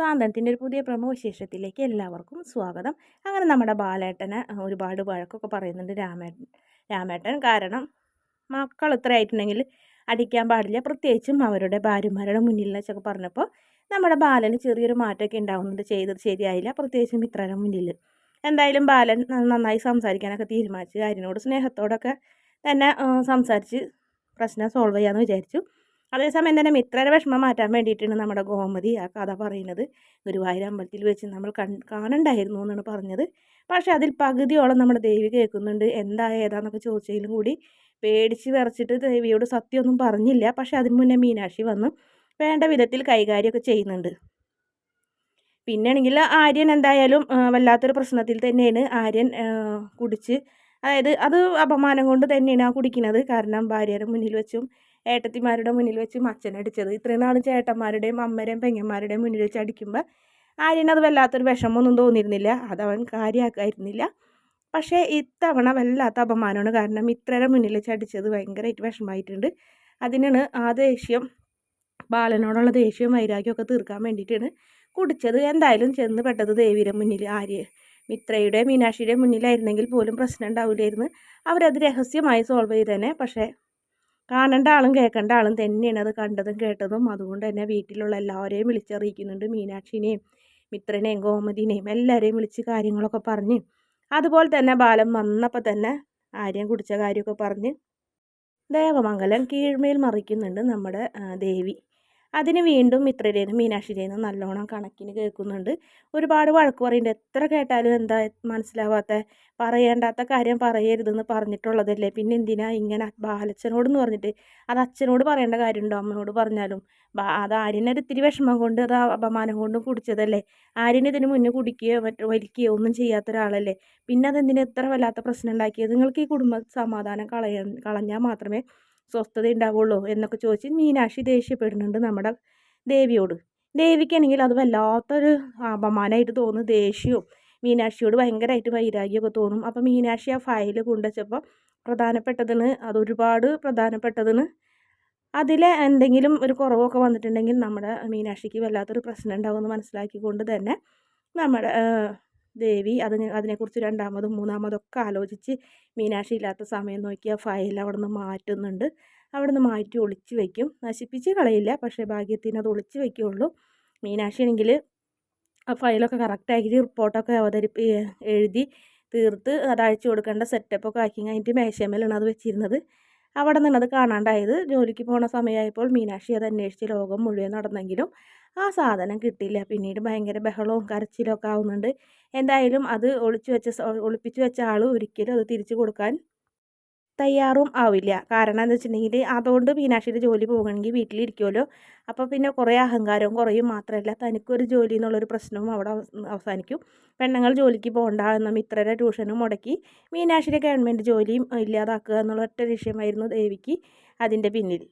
സാന്ത്വനത്തിന്റെ ഒരു പുതിയ പ്രമുഖ വിശേഷത്തിലേക്ക് എല്ലാവർക്കും സ്വാഗതം. അങ്ങനെ നമ്മുടെ ബാലേട്ടനെ ഒരുപാട് വഴക്കൊക്കെ പറയുന്നുണ്ട് രാമേട്ടൻ രാമേട്ടൻ. കാരണം മക്കൾ ഇത്ര ആയിട്ടുണ്ടെങ്കിൽ അടിക്കാൻ പാടില്ല. പ്രത്യേകിച്ചും അവരുടെ ഭാര്യമാരുടെ മുന്നിൽ വെച്ചൊക്കെ പറഞ്ഞപ്പോൾ നമ്മുടെ ബാലന് ചെറിയൊരു മാറ്റമൊക്കെ ഉണ്ടാവുന്നുണ്ട്. ചെയ്തത് ശരിയായില്ല. പ്രത്യേകിച്ചും ഇത്രയുടെ മുന്നിൽ. എന്തായാലും ബാലൻ നന്നായി സംസാരിക്കാനൊക്കെ തീരുമാനിച്ചു കാര്യനോട് സ്നേഹത്തോടൊക്കെ തന്നെ സംസാരിച്ച് പ്രശ്നം സോൾവ് ചെയ്യാമെന്ന് വിചാരിച്ചു. അതേസമയം തന്നെ മിത്രരെ വിഷമം മാറ്റാൻ വേണ്ടിയിട്ടാണ് നമ്മുടെ ഗോമതി ആ കഥ പറയുന്നത്. ഗുരുവായൂർ അമ്പലത്തിൽ വെച്ച് നമ്മൾ കൺ കാണണ്ടായിരുന്നു എന്നാണ് പറഞ്ഞത്. പക്ഷേ അതിൽ പകുതിയോളം നമ്മുടെ ദേവി കേൾക്കുന്നുണ്ട്. എന്താ ഏതാന്നൊക്കെ ചോദിച്ചതിലും കൂടി പേടിച്ച് വിറച്ചിട്ട് ദേവിയോട് സത്യമൊന്നും പറഞ്ഞില്ല. പക്ഷെ അതിന് മുന്നേ മീനാക്ഷി വന്ന്. വേണ്ട വിധത്തിൽ കൈകാര്യമൊക്കെ ചെയ്യുന്നുണ്ട്. പിന്നെയാണെങ്കിൽ ആര്യൻ എന്തായാലും വല്ലാത്തൊരു പ്രശ്നത്തിൽ തന്നെയാണ്. ആര്യൻ കുടിച്ച് അതായത് അത് അപമാനം കൊണ്ട് തന്നെയാണ് ആ കുടിക്കുന്നത്. കാരണം ഭാര്യയുടെ മുന്നിൽ വെച്ചും ഏട്ടത്തിമാരുടെ മുന്നിൽ വെച്ച് അച്ഛനടിച്ചത് ഇത്രയും നാളും ചേട്ടന്മാരുടെയും അമ്മരെയും പെങ്ങന്മാരുടെയും മുന്നിൽ വെച്ച് അടിക്കുമ്പോൾ ആര്യനത് വല്ലാത്തൊരു വിഷമമൊന്നും തോന്നിയിരുന്നില്ല. അതവൻ കാര്യമാക്കായിരുന്നില്ല. പക്ഷേ ഇത്തവണ വല്ലാത്ത അപമാനമാണ് കാരണം ഇത്രയുടെ മുന്നിൽ വെച്ച് അടിച്ചത് ഭയങ്കരമായിട്ട് വിഷമമായിട്ടുണ്ട്. അതിനാണ് ആ ദേഷ്യം ബാലനോടുള്ള ദേഷ്യവും വൈരാഗ്യമൊക്കെ തീർക്കാൻ വേണ്ടിയിട്ടാണ് കുടിച്ചത്. എന്തായാലും ചെന്ന് പെട്ടത് ദേവിയുടെ മുന്നിൽ ആര്യ മിത്രയുടെ മീനാക്ഷിയുടെ മുന്നിലായിരുന്നെങ്കിൽ പോലും പ്രശ്നം ഉണ്ടാവില്ലായിരുന്നു. അവരത് രഹസ്യമായി സോൾവ് ചെയ്തേനെ. പക്ഷേ കാണേണ്ട ആളും കേൾക്കേണ്ട ആളും തന്നെയാണ് അത് കണ്ടതും കേട്ടതും. അതുകൊണ്ട് തന്നെ വീട്ടിലുള്ള എല്ലാവരെയും വിളിച്ചറിയിക്കുന്നുണ്ട് മീനാക്ഷിനെയും മിത്രനെയും ഗോമതിനെയും എല്ലാവരെയും വിളിച്ച് കാര്യങ്ങളൊക്കെ പറഞ്ഞ്. അതുപോലെ തന്നെ ബാലം വന്നപ്പോൾ തന്നെ ആര്യം കുടിച്ച കാര്യമൊക്കെ പറഞ്ഞ് ദേവമംഗലം കീഴ്മേൽ മറിക്കുന്നുണ്ട് നമ്മുടെ ദേവി. അതിന് വീണ്ടും മിത്രരേനും മീനാക്ഷിരേനും നല്ലോണം കണക്കിന് കേൾക്കുന്നുണ്ട്. ഒരുപാട് വഴക്ക് പറയുന്നുണ്ട് എത്ര കേട്ടാലും എന്താ മനസ്സിലാവാത്ത പറയേണ്ടാത്ത കാര്യം പറയരുതെന്ന് പറഞ്ഞിട്ടുള്ളതല്ലേ? പിന്നെ എന്തിനാ ഇങ്ങനെ ബാലച്ചനോടെന്ന് പറഞ്ഞിട്ട്? അത് അച്ഛനോട് പറയേണ്ട കാര്യമുണ്ടോ അമ്മയോട് പറഞ്ഞാലും? അത് ആര്യനൊരു ഇത്തിരി വിഷമം കൊണ്ട് അത് അപമാനം കൊണ്ടും കുടിച്ചതല്ലേ? ആര്യന് ഇതിന് മുന്നേ കുടിക്കുകയോ മറ്റോ വലിക്കുകയോ ഒന്നും ചെയ്യാത്ത ഒരാളല്ലേ പിന്നെ അതെന്തിനാ എത്ര വല്ലാത്ത പ്രശ്നം ഉണ്ടാക്കിയത്? നിങ്ങൾക്ക് ഈ കുടുംബ സമാധാനം കളയ കളഞ്ഞാൽ മാത്രമേ സ്വസ്ഥത ഉണ്ടാവുള്ളൂ എന്നൊക്കെ ചോദിച്ച് മീനാക്ഷി ദേഷ്യപ്പെടുന്നുണ്ട് നമ്മുടെ ദേവിയോട്. ദേവിക്കാണെങ്കിൽ അത് വല്ലാത്തൊരു അപമാനമായിട്ട് തോന്നും ദേഷ്യവും. മീനാക്ഷിയോട് ഭയങ്കരമായിട്ട് വൈരാഗ്യമൊക്കെ തോന്നും. അപ്പോൾ മീനാക്ഷി ആ ഫയൽ കൊണ്ടുവച്ചപ്പോൾ പ്രധാനപ്പെട്ടതിന് അതൊരുപാട് പ്രധാനപ്പെട്ടതിന് അതിൽ എന്തെങ്കിലും ഒരു കുറവൊക്കെ വന്നിട്ടുണ്ടെങ്കിൽ നമ്മുടെ മീനാക്ഷിക്ക് വല്ലാത്തൊരു പ്രശ്നം ഉണ്ടാവുമെന്ന് മനസ്സിലാക്കിക്കൊണ്ട് തന്നെ നമ്മുടെ ദേവി അതിന് അതിനെക്കുറിച്ച് രണ്ടാമതും മൂന്നാമതും ഒക്കെ ആലോചിച്ച് മീനാക്ഷി ഇല്ലാത്ത സമയം നോക്കി ആ ഫയൽ അവിടെ നിന്ന് മാറ്റുന്നുണ്ട്. അവിടെ നിന്ന് മാറ്റി ഒളിച്ചു വയ്ക്കും നശിപ്പിച്ച് കളയില്ല. പക്ഷേ ഭാഗ്യത്തിന് അത് ഒളിച്ചു വയ്ക്കുകയുള്ളൂ മീനാക്ഷി ആണെങ്കിൽ ആ ഫയലൊക്കെ കറക്റ്റാക്കി റിപ്പോർട്ടൊക്കെ അവതരിപ്പി എഴുതി തീർത്ത് അത് അയച്ചു കൊടുക്കേണ്ട സെറ്റപ്പൊക്കെ ആക്കി കഴിഞ്ഞിട്ട് മേശമേലാണ് അത് വെച്ചിരുന്നത്. അവിടെ നിന്നത് കാണാണ്ടായത്. ജോലിക്ക് പോണ സമയമായപ്പോൾ മീനാക്ഷി അത് അന്വേഷിച്ച് ലോകം മുഴുവൻ നടന്നെങ്കിലും ആ സാധനം കിട്ടിയില്ല. പിന്നീട് ഭയങ്കര ബഹളവും കരച്ചിലൊക്കെ ആവുന്നുണ്ട്. എന്തായാലും അത് ഒളിച്ചു വെച്ച ഒളിപ്പിച്ചു വെച്ച ആൾ ഒരിക്കലും അത് തിരിച്ചു കൊടുക്കാൻ തയ്യാറും ആവില്ല. കാരണം എന്താ വെച്ചിട്ടുണ്ടെങ്കിൽ അതുകൊണ്ട് മീനാക്ഷിയുടെ ജോലി പോകണമെങ്കിൽ വീട്ടിലിരിക്കുമല്ലോ അപ്പോൾ പിന്നെ കുറേ അഹങ്കാരവും കുറയും മാത്രമല്ല തനിക്കൊരു ജോലി എന്നുള്ളൊരു പ്രശ്നവും അവിടെ അവസാനിക്കും. പെണ്ണുങ്ങൾ ജോലിക്ക് പോകണ്ട എന്ന മിത്രരെ ട്യൂഷനും മുടക്കി മീനാക്ഷിയുടെ ഗവൺമെന്റ് ജോലിയും ഇല്ലാതാക്കുക എന്നുള്ള ഒറ്റ ലക്ഷ്യമായിരുന്നു ദേവിക്ക് അതിന്റെ പിന്നിൽ.